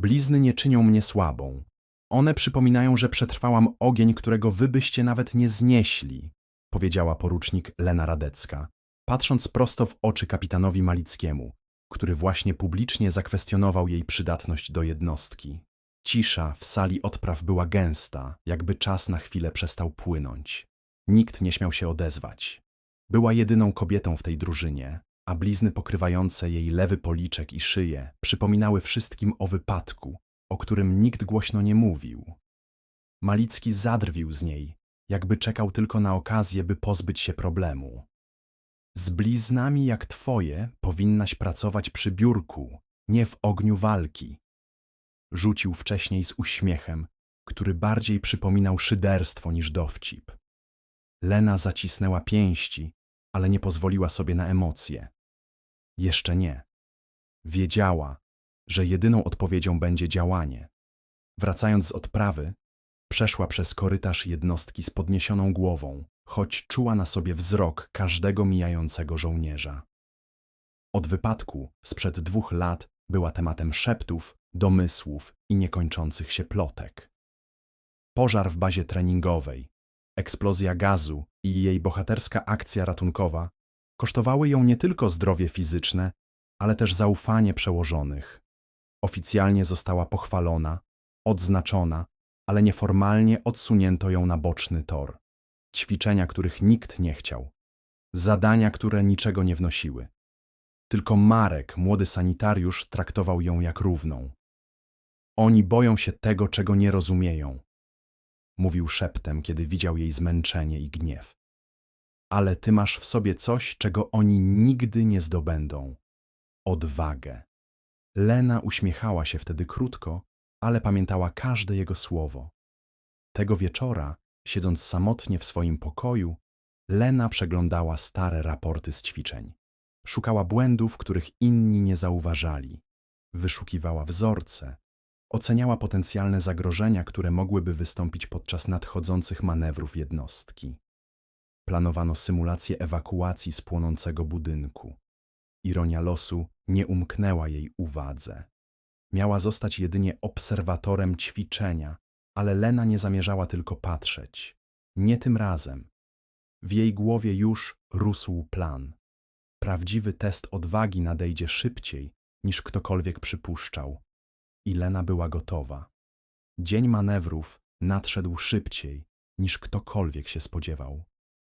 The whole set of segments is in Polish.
Blizny nie czynią mnie słabą. One przypominają, że przetrwałam ogień, którego wy byście nawet nie znieśli, powiedziała porucznik Lena Radecka, patrząc prosto w oczy kapitanowi Malickiemu, który właśnie publicznie zakwestionował jej przydatność do jednostki. Cisza w sali odpraw była gęsta, jakby czas na chwilę przestał płynąć. Nikt nie śmiał się odezwać. Była jedyną kobietą w tej drużynie, a blizny pokrywające jej lewy policzek i szyję przypominały wszystkim o wypadku, o którym nikt głośno nie mówił. Malicki zadrwił z niej, jakby czekał tylko na okazję, by pozbyć się problemu. Z bliznami jak twoje powinnaś pracować przy biurku, nie w ogniu walki. Rzucił wcześniej z uśmiechem, który bardziej przypominał szyderstwo niż dowcip. Lena zacisnęła pięści, ale nie pozwoliła sobie na emocje. Jeszcze nie. Wiedziała, że jedyną odpowiedzią będzie działanie. Wracając z odprawy, przeszła przez korytarz jednostki z podniesioną głową, choć czuła na sobie wzrok każdego mijającego żołnierza. Od wypadku sprzed dwóch lat była tematem szeptów, domysłów i niekończących się plotek. Pożar w bazie treningowej, eksplozja gazu i jej bohaterska akcja ratunkowa kosztowały ją nie tylko zdrowie fizyczne, ale też zaufanie przełożonych. Oficjalnie została pochwalona, odznaczona, ale nieformalnie odsunięto ją na boczny tor. Ćwiczenia, których nikt nie chciał. Zadania, które niczego nie wnosiły. Tylko Marek, młody sanitariusz, traktował ją jak równą. Oni boją się tego, czego nie rozumieją. Mówił szeptem, kiedy widział jej zmęczenie i gniew. Ale ty masz w sobie coś, czego oni nigdy nie zdobędą. Odwagę. Lena uśmiechała się wtedy krótko, ale pamiętała każde jego słowo. Tego wieczora, siedząc samotnie w swoim pokoju, Lena przeglądała stare raporty z ćwiczeń. Szukała błędów, których inni nie zauważali. Wyszukiwała wzorce. Oceniała potencjalne zagrożenia, które mogłyby wystąpić podczas nadchodzących manewrów jednostki. Planowano symulację ewakuacji z płonącego budynku. Ironia losu nie umknęła jej uwadze. Miała zostać jedynie obserwatorem ćwiczenia, ale Lena nie zamierzała tylko patrzeć. Nie tym razem. W jej głowie już rósł plan. Prawdziwy test odwagi nadejdzie szybciej, niż ktokolwiek przypuszczał. I Lena była gotowa. Dzień manewrów nadszedł szybciej, niż ktokolwiek się spodziewał.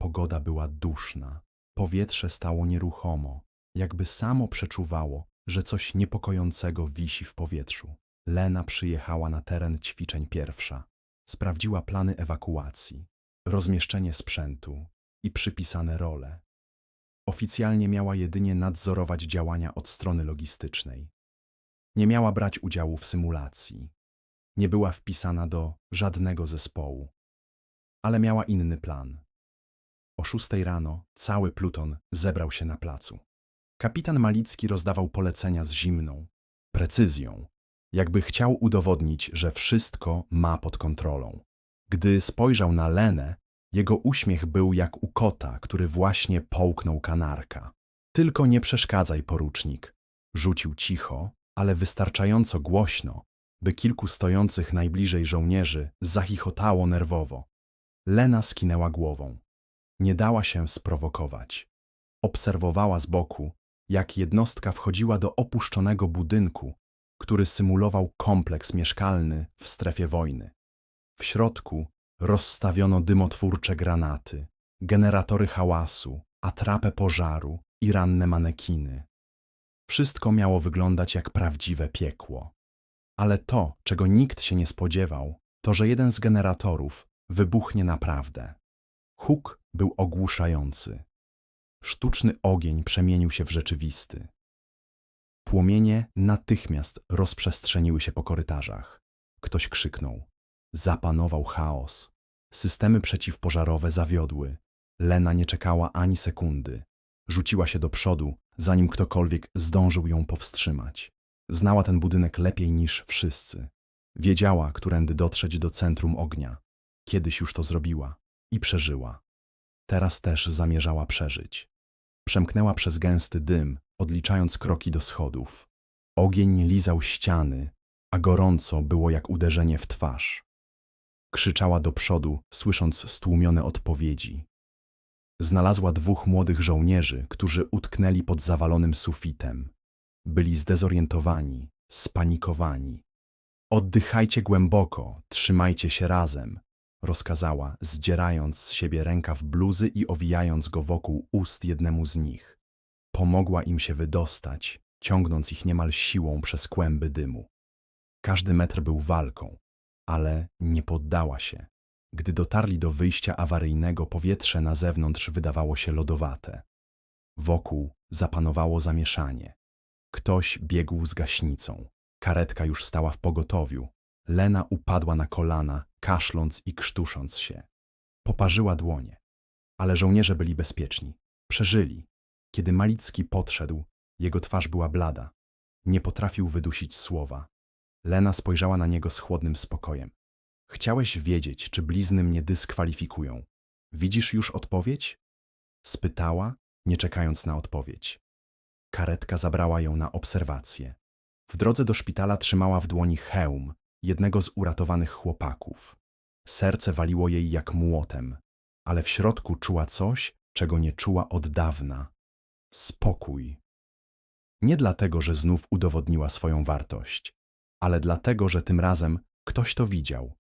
Pogoda była duszna. Powietrze stało nieruchomo, jakby samo przeczuwało, że coś niepokojącego wisi w powietrzu. Lena przyjechała na teren ćwiczeń pierwsza. Sprawdziła plany ewakuacji, rozmieszczenie sprzętu i przypisane role. Oficjalnie miała jedynie nadzorować działania od strony logistycznej. Nie miała brać udziału w symulacji. Nie była wpisana do żadnego zespołu. Ale miała inny plan. O szóstej rano cały pluton zebrał się na placu. Kapitan Malicki rozdawał polecenia z zimną precyzją, jakby chciał udowodnić, że wszystko ma pod kontrolą. Gdy spojrzał na Lenę, jego uśmiech był jak u kota, który właśnie połknął kanarka. Tylko nie przeszkadzaj, porucznik. Rzucił cicho, ale wystarczająco głośno, by kilku stojących najbliżej żołnierzy zachichotało nerwowo. Lena skinęła głową. Nie dała się sprowokować. Obserwowała z boku, jak jednostka wchodziła do opuszczonego budynku, który symulował kompleks mieszkalny w strefie wojny. W środku rozstawiono dymotwórcze granaty, generatory hałasu, atrapę pożaru i ranne manekiny. Wszystko miało wyglądać jak prawdziwe piekło. Ale to, czego nikt się nie spodziewał, to że jeden z generatorów wybuchnie naprawdę. Huk był ogłuszający. Sztuczny ogień przemienił się w rzeczywisty. Płomienie natychmiast rozprzestrzeniły się po korytarzach. Ktoś krzyknął. Zapanował chaos. Systemy przeciwpożarowe zawiodły. Lena nie czekała ani sekundy. Rzuciła się do przodu, zanim ktokolwiek zdążył ją powstrzymać. Znała ten budynek lepiej niż wszyscy. Wiedziała, którędy dotrzeć do centrum ognia. Kiedyś już to zrobiła i przeżyła. Teraz też zamierzała przeżyć. Przemknęła przez gęsty dym, odliczając kroki do schodów. Ogień lizał ściany, a gorąco było jak uderzenie w twarz. Krzyczała do przodu, słysząc stłumione odpowiedzi. Znalazła dwóch młodych żołnierzy, którzy utknęli pod zawalonym sufitem. Byli zdezorientowani, spanikowani. Oddychajcie głęboko, trzymajcie się razem, rozkazała, zdzierając z siebie rękaw bluzy i owijając go wokół ust jednemu z nich. Pomogła im się wydostać, ciągnąc ich niemal siłą przez kłęby dymu. Każdy metr był walką, ale nie poddała się. Gdy dotarli do wyjścia awaryjnego, powietrze na zewnątrz wydawało się lodowate. Wokół zapanowało zamieszanie. Ktoś biegł z gaśnicą. Karetka już stała w pogotowiu. Lena upadła na kolana, kaszląc i krztusząc się. Poparzyła dłonie. Ale żołnierze byli bezpieczni. Przeżyli. Kiedy Malicki podszedł, jego twarz była blada. Nie potrafił wydusić słowa. Lena spojrzała na niego z chłodnym spokojem. Chciałeś wiedzieć, czy blizny mnie dyskwalifikują. Widzisz już odpowiedź? Spytała, nie czekając na odpowiedź. Karetka zabrała ją na obserwację. W drodze do szpitala trzymała w dłoni hełm jednego z uratowanych chłopaków. Serce waliło jej jak młotem, ale w środku czuła coś, czego nie czuła od dawna. Spokój. Nie dlatego, że znów udowodniła swoją wartość, ale dlatego, że tym razem ktoś to widział.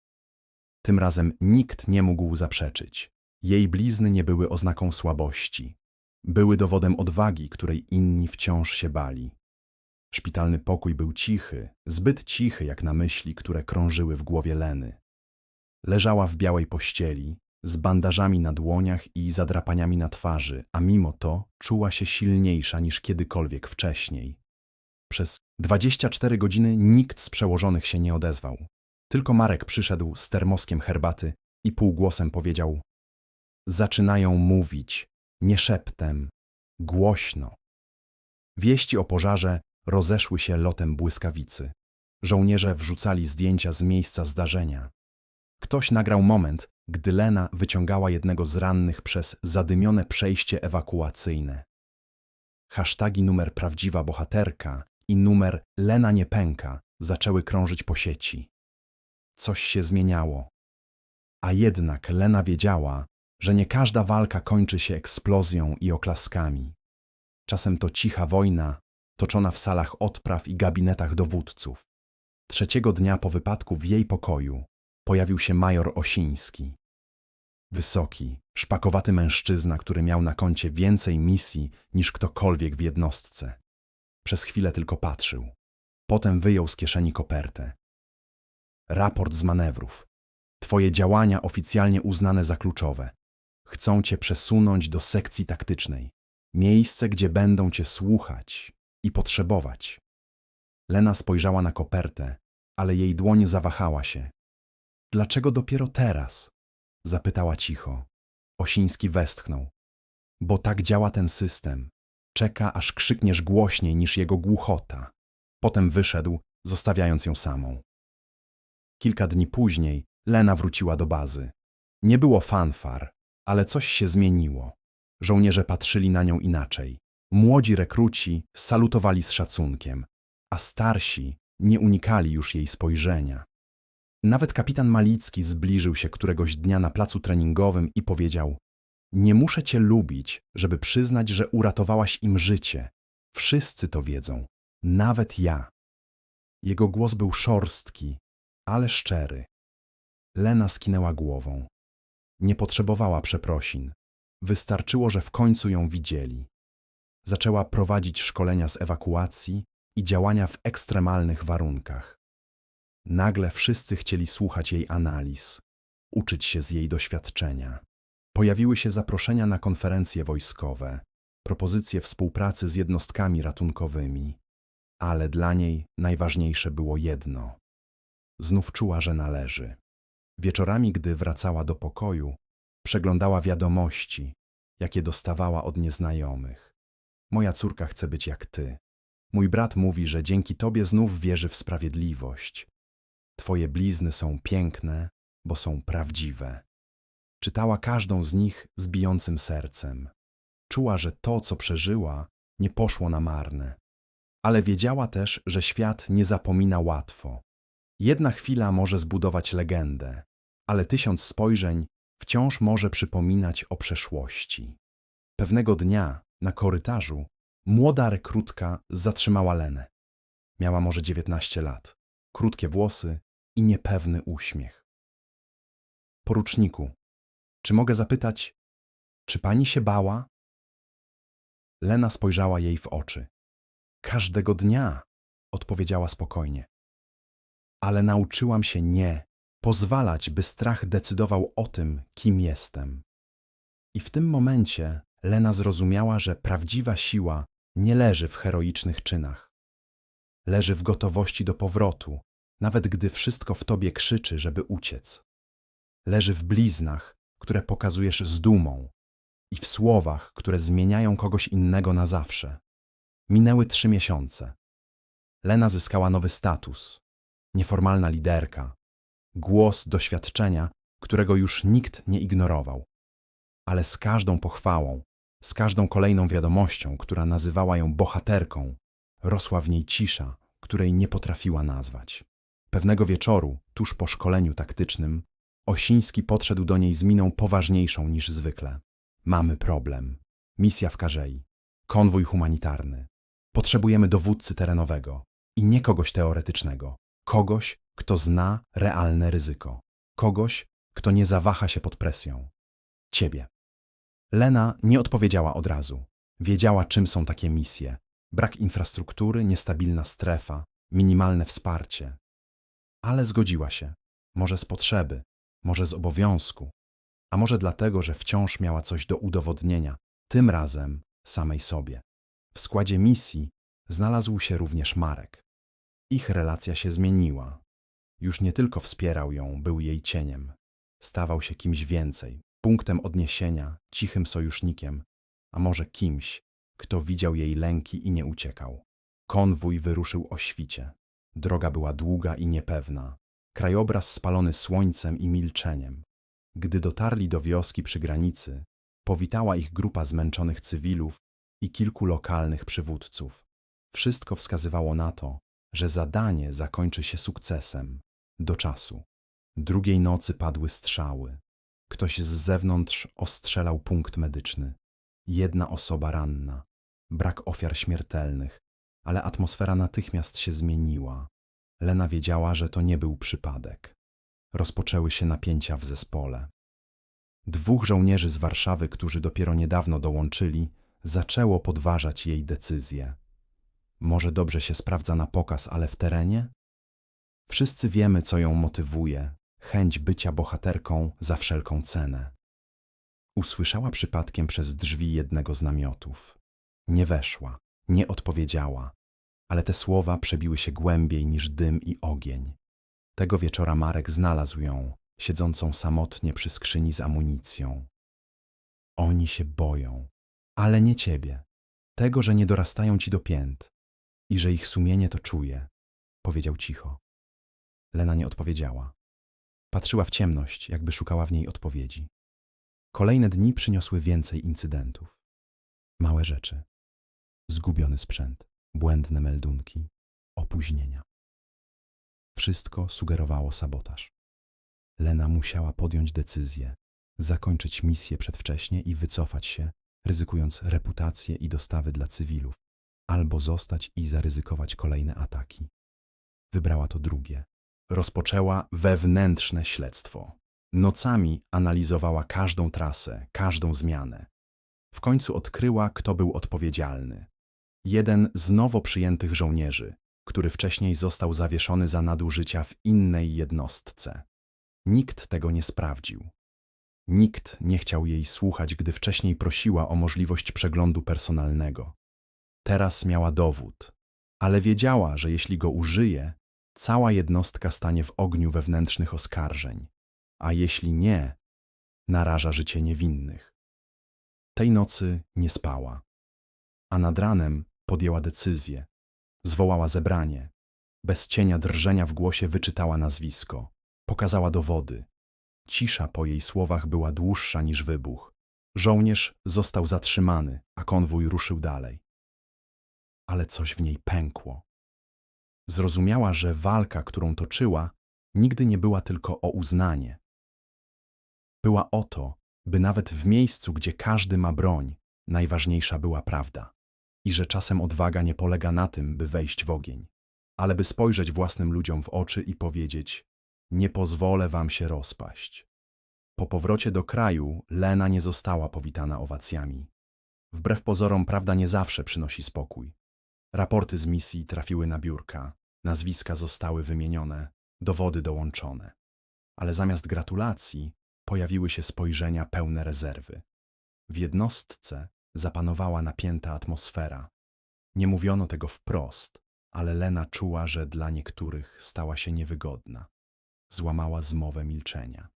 Tym razem nikt nie mógł zaprzeczyć. Jej blizny nie były oznaką słabości. Były dowodem odwagi, której inni wciąż się bali. Szpitalny pokój był cichy, zbyt cichy jak na myśli, które krążyły w głowie Leny. Leżała w białej pościeli, z bandażami na dłoniach i zadrapaniami na twarzy, a mimo to czuła się silniejsza niż kiedykolwiek wcześniej. Przez 24 godziny nikt z przełożonych się nie odezwał. Tylko Marek przyszedł z termoskiem herbaty i półgłosem powiedział: Zaczynają mówić, nie szeptem, głośno. Wieści o pożarze rozeszły się lotem błyskawicy. Żołnierze wrzucali zdjęcia z miejsca zdarzenia. Ktoś nagrał moment, gdy Lena wyciągała jednego z rannych przez zadymione przejście ewakuacyjne. Hasztagi numer prawdziwa bohaterka i numer Lena nie pęka zaczęły krążyć po sieci. Coś się zmieniało. A jednak Lena wiedziała, że nie każda walka kończy się eksplozją i oklaskami. Czasem to cicha wojna, toczona w salach odpraw i gabinetach dowódców. Trzeciego dnia po wypadku w jej pokoju pojawił się major Osiński. Wysoki, szpakowaty mężczyzna, który miał na koncie więcej misji niż ktokolwiek w jednostce. Przez chwilę tylko patrzył. Potem wyjął z kieszeni kopertę. Raport z manewrów. Twoje działania oficjalnie uznane za kluczowe. Chcą cię przesunąć do sekcji taktycznej. Miejsce, gdzie będą cię słuchać i potrzebować. Lena spojrzała na kopertę, ale jej dłoń zawahała się. Dlaczego dopiero teraz? Zapytała cicho. Osiński westchnął. Bo tak działa ten system. Czeka, aż krzykniesz głośniej niż jego głuchota. Potem wyszedł, zostawiając ją samą. Kilka dni później Lena wróciła do bazy. Nie było fanfar, ale coś się zmieniło. Żołnierze patrzyli na nią inaczej. Młodzi rekruci salutowali z szacunkiem, a starsi nie unikali już jej spojrzenia. Nawet kapitan Malicki zbliżył się któregoś dnia na placu treningowym i powiedział: Nie muszę cię lubić, żeby przyznać, że uratowałaś im życie. Wszyscy to wiedzą, nawet ja. Jego głos był szorstki, ale szczery. Lena skinęła głową. Nie potrzebowała przeprosin. Wystarczyło, że w końcu ją widzieli. Zaczęła prowadzić szkolenia z ewakuacji i działania w ekstremalnych warunkach. Nagle wszyscy chcieli słuchać jej analiz, uczyć się z jej doświadczenia. Pojawiły się zaproszenia na konferencje wojskowe, propozycje współpracy z jednostkami ratunkowymi, ale dla niej najważniejsze było jedno. Znów czuła, że należy. Wieczorami, gdy wracała do pokoju, przeglądała wiadomości, jakie dostawała od nieznajomych. Moja córka chce być jak ty. Mój brat mówi, że dzięki tobie znów wierzy w sprawiedliwość. Twoje blizny są piękne, bo są prawdziwe. Czytała każdą z nich z bijącym sercem. Czuła, że to, co przeżyła, nie poszło na marne. Ale wiedziała też, że świat nie zapomina łatwo. Jedna chwila może zbudować legendę, ale tysiąc spojrzeń wciąż może przypominać o przeszłości. Pewnego dnia na korytarzu młoda rekrutka zatrzymała Lenę. Miała może 19 lat, krótkie włosy i niepewny uśmiech. Poruczniku, czy mogę zapytać, czy pani się bała? Lena spojrzała jej w oczy. Każdego dnia, odpowiedziała spokojnie. Ale nauczyłam się nie pozwalać, by strach decydował o tym, kim jestem. I w tym momencie Lena zrozumiała, że prawdziwa siła nie leży w heroicznych czynach. Leży w gotowości do powrotu, nawet gdy wszystko w tobie krzyczy, żeby uciec. Leży w bliznach, które pokazujesz z dumą i w słowach, które zmieniają kogoś innego na zawsze. Minęły trzy miesiące. Lena zyskała nowy status, nieformalna liderka, głos doświadczenia, którego już nikt nie ignorował. Ale z każdą pochwałą, z każdą kolejną wiadomością, która nazywała ją bohaterką, rosła w niej cisza, której nie potrafiła nazwać. Pewnego wieczoru, tuż po szkoleniu taktycznym, Osiński podszedł do niej z miną poważniejszą niż zwykle. Mamy problem. Misja w Karzei. Konwój humanitarny. Potrzebujemy dowódcy terenowego i nie kogoś teoretycznego. Kogoś, kto zna realne ryzyko. Kogoś, kto nie zawaha się pod presją. Ciebie. Lena nie odpowiedziała od razu. Wiedziała, czym są takie misje. Brak infrastruktury, niestabilna strefa, minimalne wsparcie. Ale zgodziła się. Może z potrzeby, może z obowiązku, a może dlatego, że wciąż miała coś do udowodnienia, tym razem samej sobie. W składzie misji znalazł się również Marek. Ich relacja się zmieniła. Już nie tylko wspierał ją, był jej cieniem. Stawał się kimś więcej, punktem odniesienia, cichym sojusznikiem, a może kimś, kto widział jej lęki i nie uciekał. Konwój wyruszył o świcie. Droga była długa i niepewna. Krajobraz spalony słońcem i milczeniem. Gdy dotarli do wioski przy granicy, powitała ich grupa zmęczonych cywilów i kilku lokalnych przywódców. Wszystko wskazywało na to, że zadanie zakończy się sukcesem. Do czasu. Drugiej nocy padły strzały. Ktoś z zewnątrz ostrzelał punkt medyczny. Jedna osoba ranna. Brak ofiar śmiertelnych, ale atmosfera natychmiast się zmieniła. Lena wiedziała, że to nie był przypadek. Rozpoczęły się napięcia w zespole. Dwóch żołnierzy z Warszawy, którzy dopiero niedawno dołączyli, zaczęło podważać jej decyzję. Może dobrze się sprawdza na pokaz, ale w terenie? Wszyscy wiemy, co ją motywuje chęć bycia bohaterką za wszelką cenę. Usłyszała przypadkiem przez drzwi jednego z namiotów. Nie weszła, nie odpowiedziała, ale te słowa przebiły się głębiej niż dym i ogień. Tego wieczora Marek znalazł ją, siedzącą samotnie przy skrzyni z amunicją. Oni się boją, ale nie ciebie. Tego, że nie dorastają ci do pięt i że ich sumienie to czuje, powiedział cicho. Lena nie odpowiedziała. Patrzyła w ciemność, jakby szukała w niej odpowiedzi. Kolejne dni przyniosły więcej incydentów. Małe rzeczy. Zgubiony sprzęt, błędne meldunki, opóźnienia. Wszystko sugerowało sabotaż. Lena musiała podjąć decyzję, zakończyć misję przedwcześnie i wycofać się, ryzykując reputację i dostawy dla cywilów, albo zostać i zaryzykować kolejne ataki. Wybrała to drugie. Rozpoczęła wewnętrzne śledztwo. Nocami analizowała każdą trasę, każdą zmianę. W końcu odkryła, kto był odpowiedzialny. Jeden z nowo przyjętych żołnierzy, który wcześniej został zawieszony za nadużycia w innej jednostce. Nikt tego nie sprawdził. Nikt nie chciał jej słuchać, gdy wcześniej prosiła o możliwość przeglądu personalnego. Teraz miała dowód, ale wiedziała, że jeśli go użyje, cała jednostka stanie w ogniu wewnętrznych oskarżeń, a jeśli nie, naraża życie niewinnych. Tej nocy nie spała, a nad ranem podjęła decyzję. Zwołała zebranie. Bez cienia drżenia w głosie wyczytała nazwisko. Pokazała dowody. Cisza po jej słowach była dłuższa niż wybuch. Żołnierz został zatrzymany, a konwój ruszył dalej. Ale coś w niej pękło. Zrozumiała, że walka, którą toczyła, nigdy nie była tylko o uznanie. Była o to, by nawet w miejscu, gdzie każdy ma broń, najważniejsza była prawda. I że czasem odwaga nie polega na tym, by wejść w ogień, ale by spojrzeć własnym ludziom w oczy i powiedzieć: Nie pozwolę wam się rozpaść. Po powrocie do kraju Lena nie została powitana owacjami. Wbrew pozorom, prawda nie zawsze przynosi spokój. Raporty z misji trafiły na biurka, nazwiska zostały wymienione, dowody dołączone. Ale zamiast gratulacji pojawiły się spojrzenia pełne rezerwy. W jednostce zapanowała napięta atmosfera. Nie mówiono tego wprost, ale Lena czuła, że dla niektórych stała się niewygodna. Złamała zmowę milczenia.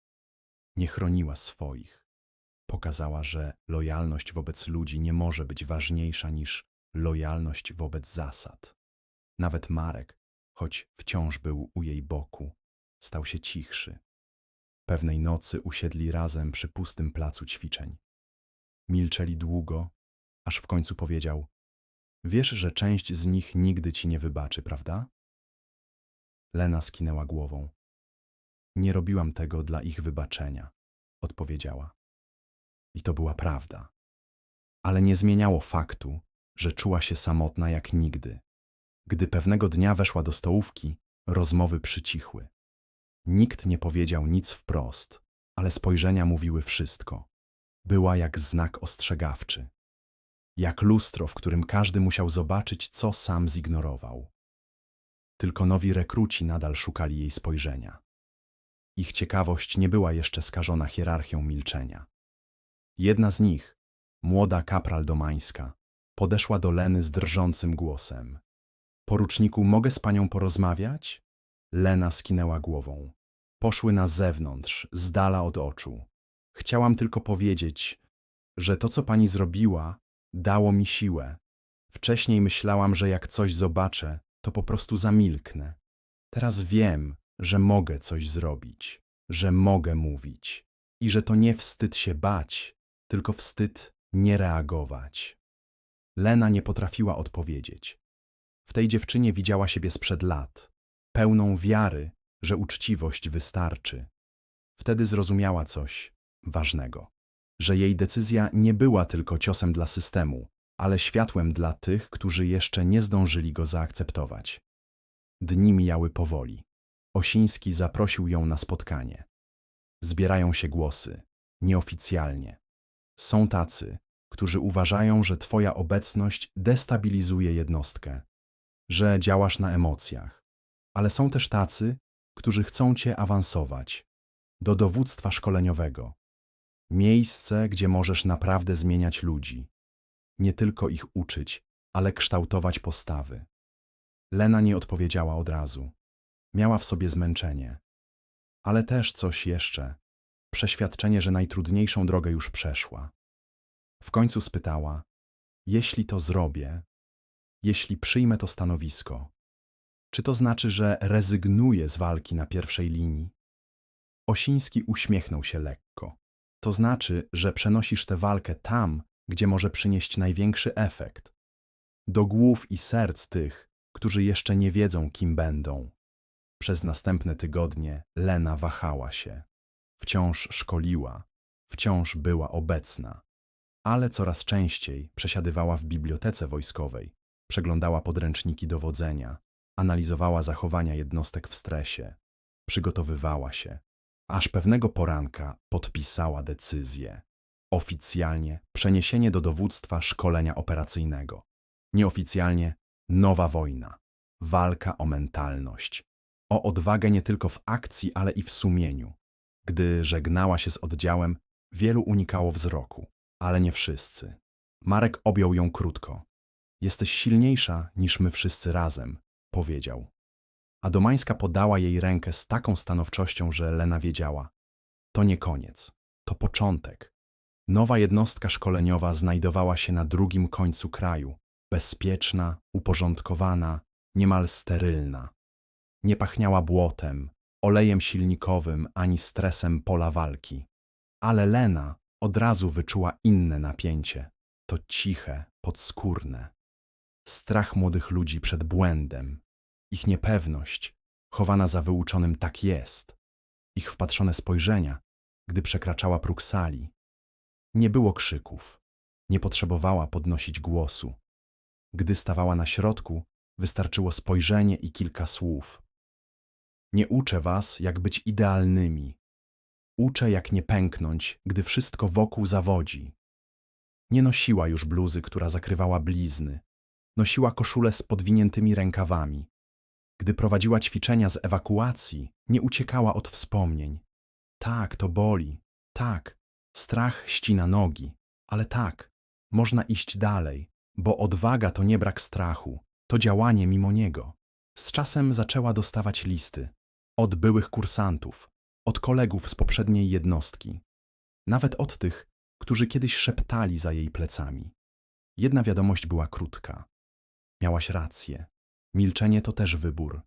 Nie chroniła swoich. Pokazała, że lojalność wobec ludzi nie może być ważniejsza niż lojalność wobec zasad. Nawet Marek, choć wciąż był u jej boku, stał się cichszy. Pewnej nocy usiedli razem przy pustym placu ćwiczeń. Milczeli długo, aż w końcu powiedział: Wiesz, że część z nich nigdy ci nie wybaczy, prawda? Lena skinęła głową. Nie robiłam tego dla ich wybaczenia, odpowiedziała. I to była prawda. Ale nie zmieniało faktu, że czuła się samotna jak nigdy. Gdy pewnego dnia weszła do stołówki, rozmowy przycichły. Nikt nie powiedział nic wprost, ale spojrzenia mówiły wszystko. Była jak znak ostrzegawczy. Jak lustro, w którym każdy musiał zobaczyć, co sam zignorował. Tylko nowi rekruci nadal szukali jej spojrzenia. Ich ciekawość nie była jeszcze skażona hierarchią milczenia. Jedna z nich, młoda kapral domańska, podeszła do Leny z drżącym głosem. Poruczniku, mogę z panią porozmawiać? Lena skinęła głową. Poszły na zewnątrz, z dala od oczu. Chciałam tylko powiedzieć, że to, co pani zrobiła, dało mi siłę. Wcześniej myślałam, że jak coś zobaczę, to po prostu zamilknę. Teraz wiem, że mogę coś zrobić, że mogę mówić i że to nie wstyd się bać, tylko wstyd nie reagować. Lena nie potrafiła odpowiedzieć. W tej dziewczynie widziała siebie sprzed lat, pełną wiary, że uczciwość wystarczy. Wtedy zrozumiała coś ważnego, że jej decyzja nie była tylko ciosem dla systemu, ale światłem dla tych, którzy jeszcze nie zdążyli go zaakceptować. Dni mijały powoli. Osiński zaprosił ją na spotkanie. Zbierają się głosy, nieoficjalnie. Są tacy, którzy uważają, że Twoja obecność destabilizuje jednostkę, że działasz na emocjach, ale są też tacy, którzy chcą Cię awansować do dowództwa szkoleniowego. Miejsce, gdzie możesz naprawdę zmieniać ludzi, nie tylko ich uczyć, ale kształtować postawy. Lena nie odpowiedziała od razu. Miała w sobie zmęczenie, ale też coś jeszcze przeświadczenie, że najtrudniejszą drogę już przeszła. W końcu spytała: Jeśli to zrobię, jeśli przyjmę to stanowisko, czy to znaczy, że rezygnuję z walki na pierwszej linii? Osiński uśmiechnął się lekko. To znaczy, że przenosisz tę walkę tam, gdzie może przynieść największy efekt. Do głów i serc tych, którzy jeszcze nie wiedzą, kim będą. Przez następne tygodnie Lena wahała się. Wciąż szkoliła, wciąż była obecna, ale coraz częściej przesiadywała w bibliotece wojskowej, przeglądała podręczniki dowodzenia, analizowała zachowania jednostek w stresie, przygotowywała się, aż pewnego poranka podpisała decyzję. Oficjalnie przeniesienie do dowództwa szkolenia operacyjnego. Nieoficjalnie nowa wojna. Walka o mentalność. O odwagę nie tylko w akcji, ale i w sumieniu. Gdy żegnała się z oddziałem, wielu unikało wzroku, ale nie wszyscy. Marek objął ją krótko. Jesteś silniejsza niż my wszyscy razem, powiedział. A Domańska podała jej rękę z taką stanowczością, że Lena wiedziała. To nie koniec, to początek. Nowa jednostka szkoleniowa znajdowała się na drugim końcu kraju, bezpieczna, uporządkowana, niemal sterylna. Nie pachniała błotem, olejem silnikowym ani stresem pola walki. Ale Lena od razu wyczuła inne napięcie, to ciche, podskórne. Strach młodych ludzi przed błędem, ich niepewność, chowana za wyuczonym tak jest, ich wpatrzone spojrzenia, gdy przekraczała próg sali. Nie było krzyków, nie potrzebowała podnosić głosu. Gdy stawała na środku, wystarczyło spojrzenie i kilka słów. Nie uczę was, jak być idealnymi. Uczę, jak nie pęknąć, gdy wszystko wokół zawodzi. Nie nosiła już bluzy, która zakrywała blizny. Nosiła koszulę z podwiniętymi rękawami. Gdy prowadziła ćwiczenia z ewakuacji, nie uciekała od wspomnień. Tak, to boli. Tak, strach ścina nogi. Ale tak, można iść dalej, bo odwaga to nie brak strachu, to działanie mimo niego. Z czasem zaczęła dostawać listy. Od byłych kursantów, od kolegów z poprzedniej jednostki. Nawet od tych, którzy kiedyś szeptali za jej plecami. Jedna wiadomość była krótka. Miałaś rację. Milczenie to też wybór.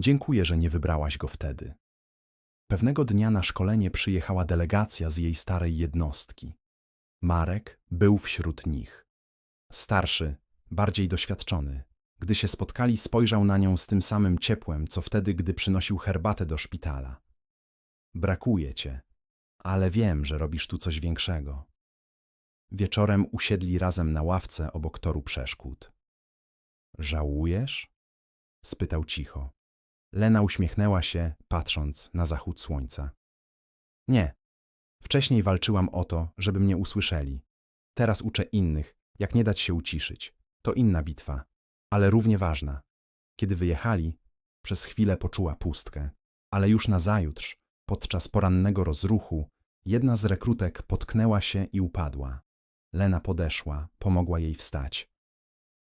Dziękuję, że nie wybrałaś go wtedy. Pewnego dnia na szkolenie przyjechała delegacja z jej starej jednostki. Marek był wśród nich. Starszy, bardziej doświadczony. Gdy się spotkali, spojrzał na nią z tym samym ciepłem, co wtedy, gdy przynosił herbatę do szpitala. Brakuje cię, ale wiem, że robisz tu coś większego. Wieczorem usiedli razem na ławce obok toru przeszkód. Żałujesz? spytał cicho. Lena uśmiechnęła się, patrząc na zachód słońca. Nie. Wcześniej walczyłam o to, żeby mnie usłyszeli. Teraz uczę innych, jak nie dać się uciszyć. To inna bitwa, ale równie ważna. Kiedy wyjechali, przez chwilę poczuła pustkę, ale już nazajutrz, podczas porannego rozruchu, jedna z rekrutek potknęła się i upadła. Lena podeszła, pomogła jej wstać.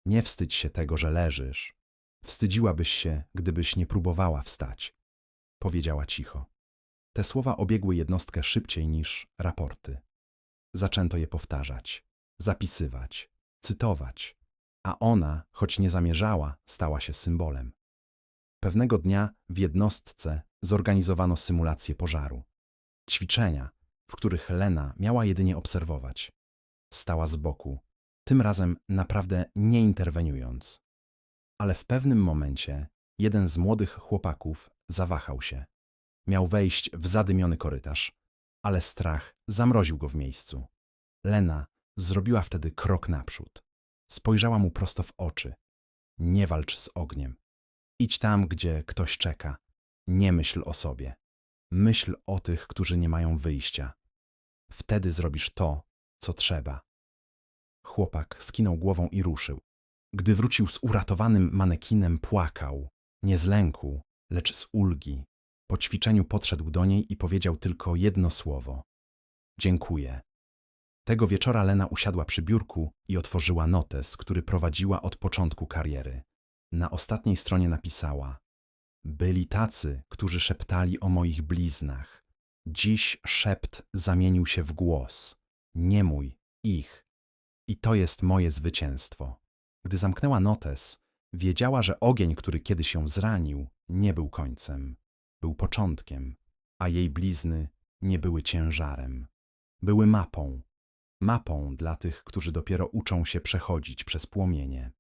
Nie wstydź się tego, że leżysz. Wstydziłabyś się, gdybyś nie próbowała wstać, powiedziała cicho. Te słowa obiegły jednostkę szybciej niż raporty. Zaczęto je powtarzać, zapisywać, cytować, a ona, choć nie zamierzała, stała się symbolem. Pewnego dnia w jednostce zorganizowano symulację pożaru. Ćwiczenia, w których Lena miała jedynie obserwować. Stała z boku, tym razem naprawdę nie interweniując. Ale w pewnym momencie jeden z młodych chłopaków zawahał się. Miał wejść w zadymiony korytarz, ale strach zamroził go w miejscu. Lena zrobiła wtedy krok naprzód. Spojrzała mu prosto w oczy. Nie walcz z ogniem. Idź tam, gdzie ktoś czeka. Nie myśl o sobie. Myśl o tych, którzy nie mają wyjścia. Wtedy zrobisz to, co trzeba. Chłopak skinął głową i ruszył. Gdy wrócił z uratowanym manekinem, płakał. Nie z lęku, lecz z ulgi. Po ćwiczeniu podszedł do niej i powiedział tylko jedno słowo. Dziękuję. Tego wieczora Lena usiadła przy biurku i otworzyła notes, który prowadziła od początku kariery. Na ostatniej stronie napisała: Byli tacy, którzy szeptali o moich bliznach. Dziś szept zamienił się w głos. Nie mój, ich. I to jest moje zwycięstwo. Gdy zamknęła notes, wiedziała, że ogień, który kiedyś ją zranił, nie był końcem. Był początkiem, a jej blizny nie były ciężarem. Były mapą. Mapą dla tych, którzy dopiero uczą się przechodzić przez płomienie.